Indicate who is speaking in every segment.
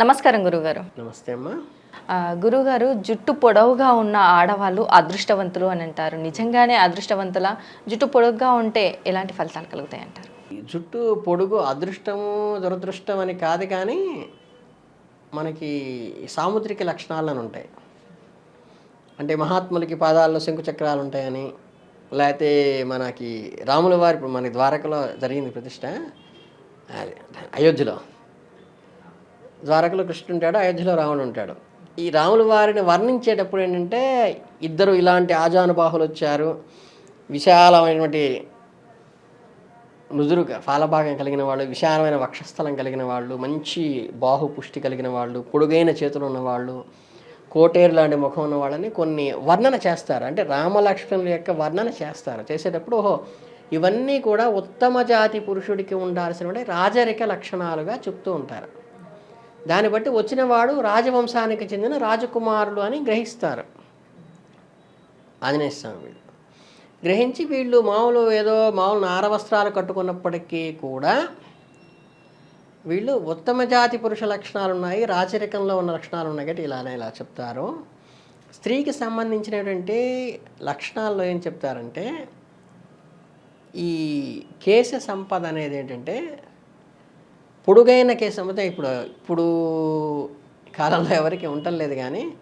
Speaker 1: నమస్కారం గురుగారు
Speaker 2: నమస్తే అమ్మా.
Speaker 1: గురుగారు జుట్టు పొడవుగా ఉన్న ఆడవాళ్ళు అదృష్టవంతులు అని అంటారు. నిజంగానే అదృష్టవంతుల జుట్టు పొడవుగా ఉంటే ఎలాంటి ఫలితాలు కలుగుతాయి అంటారు?
Speaker 2: జుట్టు పొడుగు అదృష్టము దురదృష్టం అని కాదు కానీ మనకి సాముద్రిక లక్షణాలను ఉంటాయి. అంటే మహాత్ములకి పాదాల్లో శంకు చక్రాలు ఉంటాయని లేకపోతే మనకి రాముల వారి ఇప్పుడు మనకి ద్వారకలో జరిగింది ప్రతిష్ట. అయోధ్యలో. ద్వారకలో కృష్ణుడు ఉంటాడు అయోధ్యలో రావణుడు ఉంటాడు. ఈ రాముల వారిని వర్ణించేటప్పుడు ఏంటంటే ఇద్దరు ఇలాంటి ఆజానుబాహులు వచ్చారు. విశాలమైనటువంటి నుదురుగా ఫాలభాగం కలిగిన వాళ్ళు విశాలమైన వక్షస్థలం కలిగిన వాళ్ళు మంచి బాహు పుష్టి కలిగిన వాళ్ళు పొడుగైన చేతులు ఉన్నవాళ్ళు కోటేరు లాంటి ముఖం ఉన్న వాళ్ళని కొన్ని వర్ణన చేస్తారు. అంటే రామలక్ష్మణుల యొక్క వర్ణన చేస్తారు. చేసేటప్పుడు ఓహో ఇవన్నీ కూడా ఉత్తమ జాతి పురుషుడికి ఉండాల్సిన రాజరిక లక్షణాలుగా చెప్తూ ఉంటారు. దాన్ని బట్టి వచ్చినవాడు రాజవంశానికి చెందిన రాజకుమారులు అని గ్రహిస్తారు. ఆంజనేయ స్వామి వీళ్ళు. గ్రహించి వీళ్ళు మామూలు ఏదో మామూలు నారవస్త్రాలు కట్టుకున్నప్పటికీ కూడా వీళ్ళు ఉత్తమ జాతి పురుష లక్షణాలు ఉన్నాయి రాచరికంలో ఉన్న లక్షణాలు ఉన్నాయి కాబట్టి ఇలానే ఇలా చెప్తారు. స్త్రీకి సంబంధించినటువంటి లక్షణాల్లో ఏం చెప్తారంటే ఈ కేశ సంపద అనేది ఏంటంటే పొడుగైన కేసు సంపద ఇప్పుడు ఇప్పుడు కాలంలో ఎవరికి ఉండలేదు కానీ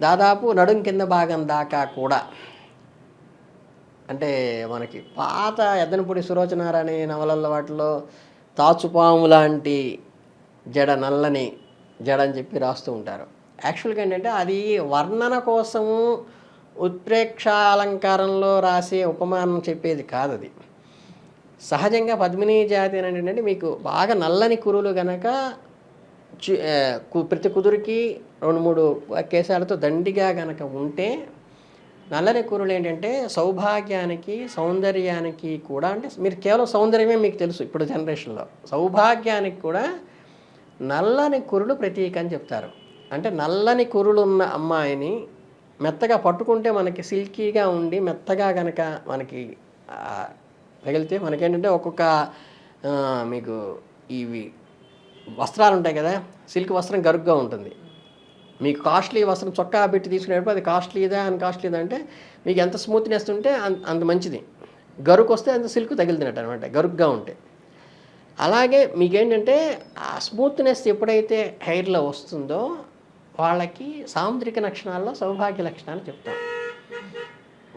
Speaker 2: దాదాపు నడుం కింద భాగం దాకా కూడా అంటే మనకి పాత ఎద్దనపూడి సురోచనారాయణ నవలల్లో వాటిలో తాచుపాము లాంటి జడ నల్లని జడ అని చెప్పి రాస్తూ ఉంటారు. యాక్చువల్గా ఏంటంటే అది వర్ణన కోసము ఉత్ప్రేక్ష అలంకారంలో రాసే ఉపమానం చెప్పేది కాదు అది సహజంగా పద్మిని జాతి అని ఏంటంటే మీకు బాగా నల్లని కురులు గనక ప్రతి కుదురుకి రెండు మూడు కేశాలతో దండిగా గనక ఉంటే నల్లని కూరలు ఏంటంటే సౌభాగ్యానికి సౌందర్యానికి కూడా అంటే మీరు కేవలం సౌందర్యమే మీకు తెలుసు ఇప్పుడు జనరేషన్లో. సౌభాగ్యానికి కూడా నల్లని కురులు ప్రతీక అని చెప్తారు. అంటే నల్లని కురులు ఉన్న అమ్మాయిని మెత్తగా పట్టుకుంటే మనకి సిల్కీగా ఉండి మెత్తగా గనక మనకి తగిలితే మనకేంటంటే ఒక్కొక్క మీకు ఇవి వస్త్రాలు ఉంటాయి కదా సిల్క్ వస్త్రం గరుగ్గా ఉంటుంది. మీకు కాస్ట్లీ వస్త్రం చొక్కా పెట్టి తీసుకునేటప్పుడు అది కాస్ట్లీదా అని కాస్ట్లీదా అంటే మీకు ఎంత స్మూత్నెస్ ఉంటే అంత అంత మంచిది. గరుకు వస్తే అంత సిల్క్ తగిలినట్టు అనమాట గరుగ్గా ఉంటే. అలాగే మీకేంటంటే ఆ స్మూత్నెస్ ఎప్పుడైతే హెయిర్లో వస్తుందో వాళ్ళకి సాముద్రిక లక్షణాల్లో సౌభాగ్య లక్షణాలు చెప్తాం.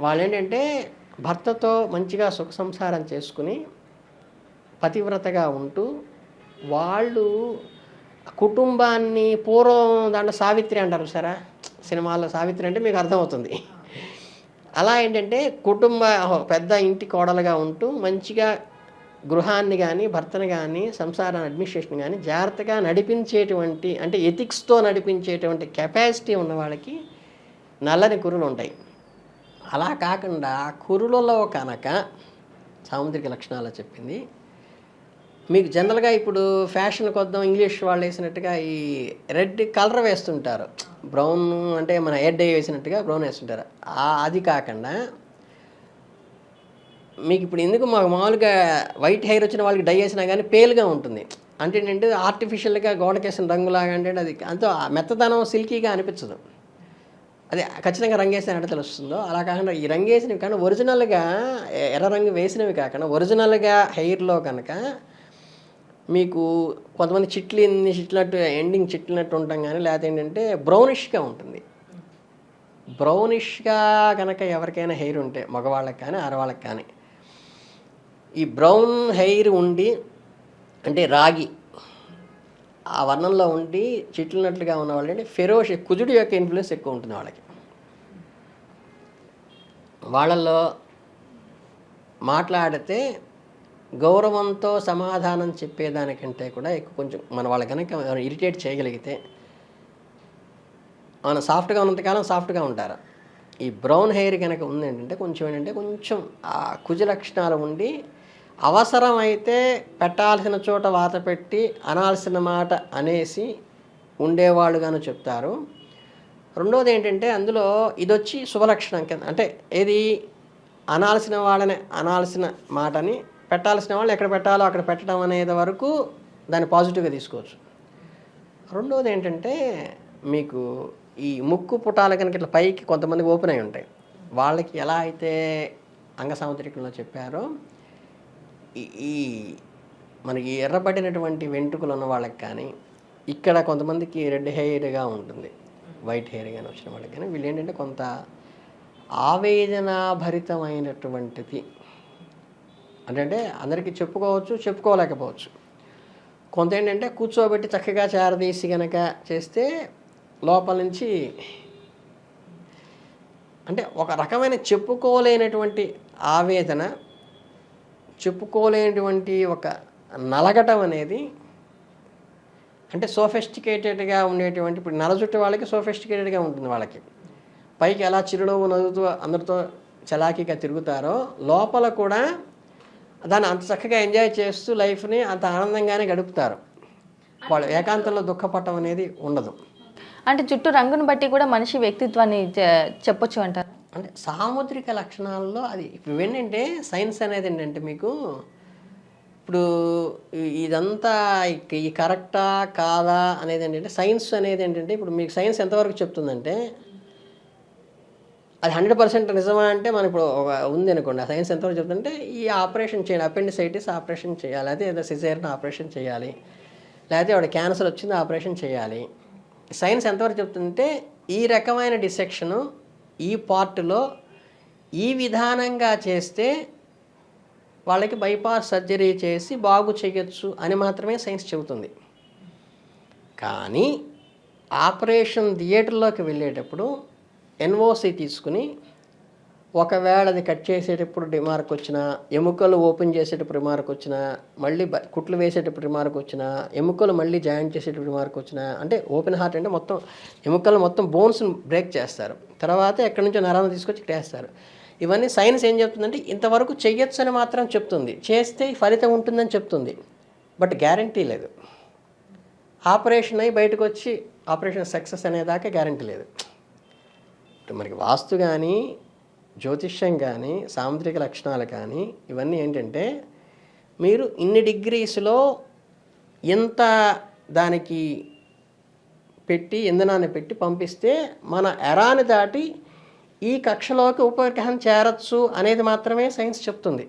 Speaker 2: వాళ్ళు ఏంటంటే భర్తతో మంచిగా సుఖ సంసారం చేసుకుని పతివ్రతగా ఉంటూ వాళ్ళు కుటుంబాన్ని పూర్వం దాంట్లో సావిత్రి అంటారు సరే? సినిమాల్లో సావిత్రి అంటే మీకు అర్థమవుతుంది. అలా ఏంటంటే కుటుంబ పెద్ద ఇంటి కోడలుగా ఉంటూ మంచిగా గృహాన్ని కానీ భర్తను కానీ సంసారాన్ని అడ్మినిస్ట్రేషన్ కానీ జాగ్రత్తగా నడిపించేటువంటి అంటే ఎథిక్స్తో నడిపించేటువంటి కెపాసిటీ ఉన్న వాళ్ళకి నల్లని కురులు ఉంటాయి. అలా కాకుండా కురులలో కనుక సాముద్రిక లక్షణాలు చెప్పింది. మీకు జనరల్గా ఇప్పుడు ఫ్యాషన్ కొద్దాం ఇంగ్లీష్ వాళ్ళు వేసినట్టుగా ఈ రెడ్ కలర్ వేస్తుంటారు. బ్రౌన్ అంటే మన హెడ్ డై వేసినట్టుగా బ్రౌన్ వేస్తుంటారు. అది కాకుండా మీకు ఇప్పుడు ఎందుకు మాకు మామూలుగా వైట్ హెయిర్ వచ్చిన వాళ్ళకి డై వేసినా కానీ పేల్గా ఉంటుంది. అంటే ఏంటంటే ఆర్టిఫిషియల్గా గోడకేసిన రంగులాగా అంటే అది అంత మెత్తదనం సిల్కీగా అనిపించదు. అదే ఖచ్చితంగా రంగేసిన తెలుస్తుందో? అలా కాకుండా ఈ రంగేసినవి కానీ ఒరిజినల్గా ఎర్ర రంగు వేసినవి కాకుండా ఒరిజినల్గా హెయిర్లో కనుక మీకు కొంతమంది చిట్లు ఎన్ని చిట్లినట్టు ఎండింగ్ చిట్లినట్టు ఉంటాం కానీ లేకపోతే ఏంటంటే బ్రౌనిష్గా ఉంటుంది. బ్రౌనిష్గా కనుక ఎవరికైనా హెయిర్ ఉంటే మగవాళ్ళకి కానీ ఆడవాళ్ళకి కానీ ఈ బ్రౌన్ హెయిర్ ఉండి అంటే రాగి ఆ వర్ణంలో ఉండి చిట్లినట్లుగా ఉన్న వాళ్ళంటే ఫెరోషి ఫెరోష్ కుజుడు యొక్క ఇన్ఫ్లుయెన్స్ ఎక్కువ ఉంటుంది వాళ్ళకి. వాళ్ళల్లో మాట్లాడితే గౌరవంతో సమాధానం చెప్పేదానికంటే కూడా ఎక్కువ కొంచెం మన వాళ్ళ కనుక ఇరిటేట్ చేయగలిగితే మన సాఫ్ట్గా ఉన్నంతకాలం సాఫ్ట్గా ఉంటారు. ఈ బ్రౌన్ హెయిర్ కనుక ఉంది ఏంటంటే కొంచెం ఏంటంటే కొంచెం ఆ కుజ లక్షణాలు ఉండి అవసరమైతే పెట్టాల్సిన చోట వాత పెట్టి అనాల్సిన మాట అనేసి ఉండేవాళ్ళుగాను చెప్తారు. రెండోది ఏంటంటే అందులో ఇదొచ్చి శుభలక్షణం కింద అంటే ఏది అనాల్సిన వాళ్ళని అనాల్సిన మాటని పెట్టాల్సిన వాళ్ళు ఎక్కడ పెట్టాలో అక్కడ పెట్టడం అనేది వరకు దాన్ని పాజిటివ్గా తీసుకోవచ్చు. రెండోది ఏంటంటే మీకు ఈ ముక్కు పుటాల కనుక ఇట్లా పైకి కొంతమంది ఓపెన్ అయి ఉంటాయి. వాళ్ళకి ఎలా అయితే అంగ సాముద్రికంలో చెప్పారో ఈ- ఈ మనకి ఎర్రబడినటువంటి వెంట్రుకలు ఉన్న వాళ్ళకి కానీ ఇక్కడ కొంతమందికి రెడ్ హెయిర్గా ఉంటుంది. వైట్ హెయిర్ కానీ వచ్చిన వాళ్ళకి కానీ వీళ్ళు ఏంటంటే కొంత ఆవేదనాభరితమైనటువంటిది. అంటే అందరికీ చెప్పుకోవచ్చు చెప్పుకోలేకపోవచ్చు. కొంత ఏంటంటే కూర్చోబెట్టి చక్కగా చేరదీసి కనుక చేస్తే లోపల నుంచి అంటే ఒక రకమైన చెప్పుకోలేనటువంటి ఆవేదన చెప్పుకోలేనటువంటి ఒక నలగటం అనేది అంటే సోఫెస్టికేటెడ్గా ఉండేటువంటి ఇప్పుడు నలజుట్టు వాళ్ళకి సోఫెస్టికేటెడ్గా ఉంటుంది వాళ్ళకి. పైకి ఎలా చిరునవ్వు నవ్వుతూ అందరితో చలాకీగా తిరుగుతారో లోపల కూడా దాన్ని అంత చక్కగా ఎంజాయ్ చేస్తూ లైఫ్ని అంత ఆనందంగానే గడుపుతారు. వాళ్ళు ఏకాంతంలో దుఃఖపడటం అనేది ఉండదు.
Speaker 1: అంటే జుట్టు రంగును బట్టి కూడా మనిషి వ్యక్తిత్వాన్ని చెప్పొచ్చు అంటారు.
Speaker 2: అంటే సాముద్రిక లక్షణాల్లో అది ఇప్పుడు ఏంటంటే సైన్స్ అనేది ఏంటంటే మీకు ఇప్పుడు ఇదంతా ఈ కరెక్టా కాదా అనేది ఏంటంటే సైన్స్ అనేది ఏంటంటే ఇప్పుడు మీకు సైన్స్ ఎంతవరకు చెప్తుందంటే అది హండ్రెడ్ పర్సెంట్ నిజమా అంటే మనం ఇప్పుడు ఒక ఉంది అనుకోండి. ఆ సైన్స్ ఎంతవరకు చెప్తుందంటే ఈ ఆపరేషన్ చేయాలి అపెండిసైటిస్ ఆపరేషన్ చేయాలి అదే ఏదో సిజేరియన్ ఆపరేషన్ చేయాలి లేకపోతే వాడు క్యాన్సర్ వచ్చింది ఆపరేషన్ చేయాలి. సైన్స్ ఎంతవరకు చెప్తుందంటే ఈ రకమైన డిసెక్షను ఈ పార్ట్లో ఈ విధానంగా చేస్తే వాళ్ళకి బైపాస్ సర్జరీ చేసి బాగు చేయొచ్చు అని మాత్రమే సైన్స్ చెబుతుంది. కానీ ఆపరేషన్ థియేటర్లోకి వెళ్ళేటప్పుడు ఎన్ఓసి తీసుకుని ఒకవేళ అది కట్ చేసేటప్పుడు రిమార్క్ వచ్చినా ఎముకలు ఓపెన్ చేసేటప్పుడు రిమార్క్ వచ్చినా మళ్ళీ బ- కుట్లు వేసేటప్పుడు రిమార్క్ వచ్చినా ఎముకలు మళ్ళీ జాయింట్ చేసేటప్పుడు రిమార్క్ వచ్చినా అంటే ఓపెన్ హార్ట్ అంటే మొత్తం ఎముకలు మొత్తం బోన్స్ని బ్రేక్ చేస్తారు. తర్వాత ఎక్కడి నుంచో నరాలను తీసుకొచ్చి చేస్తారు ఇవన్నీ సైన్స్ ఏం చెప్తుందంటే ఇంతవరకు చెయ్యొచ్చు అని మాత్రం చెప్తుంది. చేస్తే ఫలితం ఉంటుందని చెప్తుంది. బట్ గ్యారంటీ లేదు. ఆపరేషన్ అయి బయటకు వచ్చి ఆపరేషన్ సక్సెస్ అనేదాకా గ్యారంటీ లేదు. మరి మనకి వాస్తు కానీ జ్యోతిష్యం కానీ సాముద్రిక లక్షణాలు కానీ ఇవన్నీ ఏంటంటే మీరు ఇన్ని డిగ్రీస్లో ఎంత దానికి పెట్టి ఇంధనాన్ని పెట్టి పంపిస్తే మన ఎరాని దాటి ఈ కక్షలోకి ఉపగ్రహం చేరచ్చు అనేది మాత్రమే సైన్స్ చెప్తుంది.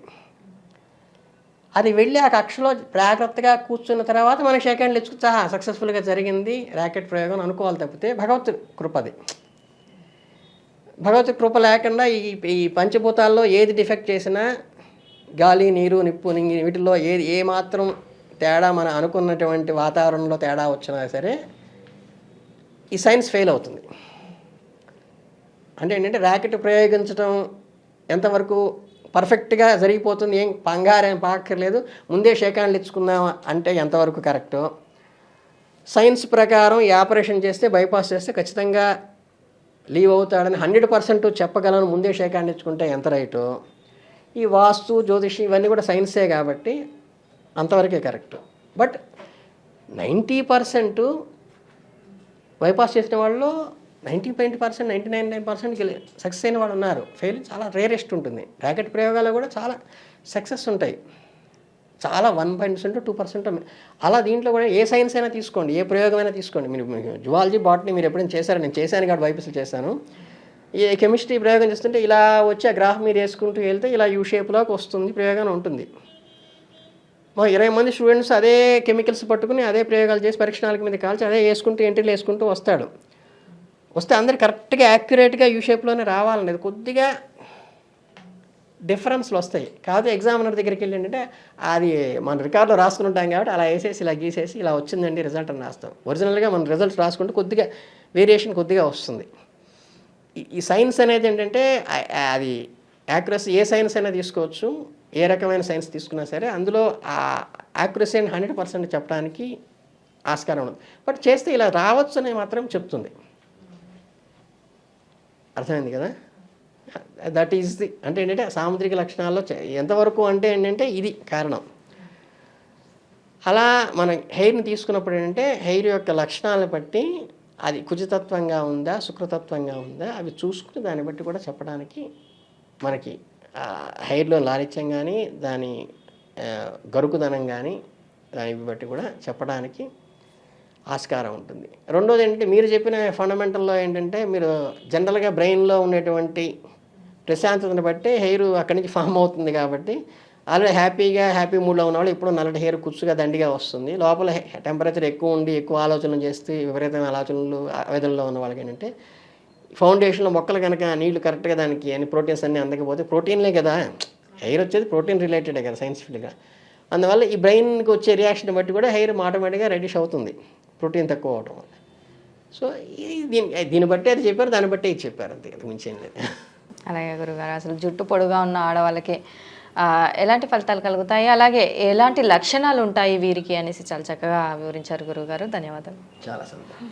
Speaker 2: అది వెళ్ళి ఆ కక్షలో జాగ్రత్తగా కూర్చున్న తర్వాత మన సెకండ్లు ఇచ్చుకు సహా సక్సెస్ఫుల్గా జరిగింది ర్యాకెట్ ప్రయోగం అనుకోవాలి తప్పితే భగవత్ కృపది. భగవత్ కృప లేకుండా ఈ ఈ పంచభూతాల్లో ఏది డిఫెక్ట్ చేసినా గాలి నీరు నిప్పు నింగి వీటిల్లో ఏది ఏ మాత్రం తేడా మనం అనుకున్నటువంటి వాతావరణంలో తేడా వచ్చినా సరే ఈ సైన్స్ ఫెయిల్ అవుతుంది. అంటే ఏంటంటే ర్యాకెట్ ప్రయోగించడం ఎంతవరకు పర్ఫెక్ట్గా జరిగిపోతుంది ఏం పంగారేం పాక్కర్లేదు ముందే షేకాండ్లు ఇచ్చుకుందాం అంటే ఎంతవరకు కరెక్టు. సైన్స్ ప్రకారం ఈ ఆపరేషన్ చేస్తే బైపాస్ చేస్తే ఖచ్చితంగా లీవ్ అవుతాడని హండ్రెడ్ పర్సెంట్ చెప్పగలను ముందే షేకాండ్ ఎంత రైటు? ఈ వాస్తు జ్యోతిషి ఇవన్నీ కూడా సైన్సే కాబట్టి అంతవరకే correct. But ninety percent bypass చేసిన వాళ్ళు ninety point percent ninety nine nine percent success అయిన వాళ్ళు ఉన్నారు. ఫెయిల్ చాలా రేరెస్ట్ ఉంటుంది. ర్యాకెట్ ప్రయోగాలు కూడా చాలా సక్సెస్ ఉంటాయి. చాలా వన్ పాయింట్ టూ పర్సెంట్ అలా దీంట్లో కూడా ఏ సైన్స్ అయినా తీసుకోండి ఏ ప్రయోగమైనా తీసుకోండి. మీరు జువాలజీ బాటనీ మీరు ఎప్పుడైనా చేశారు? నేను చేశాను కాబట్టి వైపీసీలు చేశాను. ఈ కెమిస్ట్రీ ప్రయోగం చేస్తుంటే ఇలా వచ్చి ఆ గ్రాఫ్ మీరు వేసుకుంటూ వెళ్తే ఇలా యూ షేప్లోకి వస్తుంది ప్రయోగం ఉంటుంది. మా ఇరవై మంది స్టూడెంట్స్ అదే కెమికల్స్ పట్టుకుని అదే ప్రయోగాలు చేసి పరీక్షణాలకు మీద కాల్చి అదే వేసుకుంటూ ఎంట్రీలు వేసుకుంటూ వస్తాడు. వస్తే అందరు కరెక్ట్గా యాక్యురేట్గా యూ షేప్లోనే రావాలనేది. కొద్దిగా డిఫరెన్స్లు వస్తాయి. కాదు ఎగ్జామినర్ దగ్గరికి వెళ్ళి ఏంటంటే అది మన రికార్డులో రాసుకుని ఉంటాం కాబట్టి అలా వేసేసి ఇలా గీసేసి ఇలా వచ్చిందండి రిజల్ట్ అని రాస్తాం. ఒరిజినల్గా మన రిజల్ట్స్ రాసుకుంటే కొద్దిగా వేరియేషన్ కొద్దిగా వస్తుంది. ఈ- సైన్స్ అనేది ఏంటంటే అది యాక్యురసీ ఏ సైన్స్ అయినా తీసుకోవచ్చు ఏ రకమైన సైన్స్ తీసుకున్నా సరే అందులో ఆ యాక్యురసీ అని హండ్రెడ్ పర్సెంట్ చెప్పడానికి ఆస్కారం ఉంది బట్ చేస్తే ఇలా రావచ్చు అని మాత్రం చెప్తుంది. అర్థమైంది కదా? దట్ ఈస్ ది అంటే ఏంటంటే సాముద్రిక లక్షణాల్లో చే- ఎంతవరకు అంటే ఏంటంటే ఇది కారణం. అలా మనం హెయిర్ని తీసుకున్నప్పుడు ఏంటంటే హెయిర్ యొక్క లక్షణాలను బట్టి అది కుజతత్వంగా ఉందా శుక్రతత్వంగా ఉందా అవి చూసుకుని దాన్ని బట్టి కూడా చెప్పడానికి మనకి హెయిర్లో లాలిత్యం కానీ దాని గరుకుదనం కానీ దాన్ని బట్టి కూడా చెప్పడానికి ఆస్కారం ఉంటుంది. రెండోది ఏంటంటే మీరు చెప్పిన ఫండమెంటల్లో ఏంటంటే మీరు జనరల్గా బ్రెయిన్లో ఉండేటువంటి ప్రశాంతతను బట్టి హెయిర్ అక్కడి నుంచి ఫామ్ అవుతుంది కాబట్టి ఆల్రెడీ హ్యాపీగా హ్యాపీ మూడ్లో ఉన్నవాళ్ళు ఇప్పుడు నల్లటి హెయిర్ కుచ్చుగా దండిగా వస్తుంది. లోపల టెంపరేచర్ ఎక్కువ ఉండి ఎక్కువ ఆలోచనలు చేస్తే విపరీతమైన ఆలోచనలు ఆవేదనలో ఉన్న వాళ్ళకి ఏంటంటే ఫౌండేషన్లో మొక్కలు కనుక నీళ్ళు కరెక్ట్గా దానికి అన్ని ప్రోటీన్స్ అన్నీ అందకపోతే ప్రోటీన్లే కదా. హెయిర్ వచ్చేది ప్రోటీన్ రిలేటెడే కదా సైన్సిఫిక్గా. అందువల్ల ఈ బ్రెయిన్కి వచ్చే రియాక్షన్ బట్టి కూడా హెయిర్ ఆటోమేటిక్గా రెడ్డిష్ అవుతుంది. ప్రోటీన్ తక్కువ అవటం వల్ల. సో ఇది దీని దీన్ని బట్టి అది చెప్పారు దాన్ని బట్టి ఇది చెప్పారు అంతే. కదా మించేం లేదు.
Speaker 1: అలాగే గురుగారు అసలు జుట్టు పొడుగా ఉన్న ఆడవాళ్ళకి ఎలాంటి ఫలితాలు కలుగుతాయి? అలాగే ఎలాంటి లక్షణాలు ఉంటాయి వీరికి అనేసి చాలా చక్కగా వివరించారు గురుగారు. ధన్యవాదాలు.
Speaker 2: చాలా సంతోషం.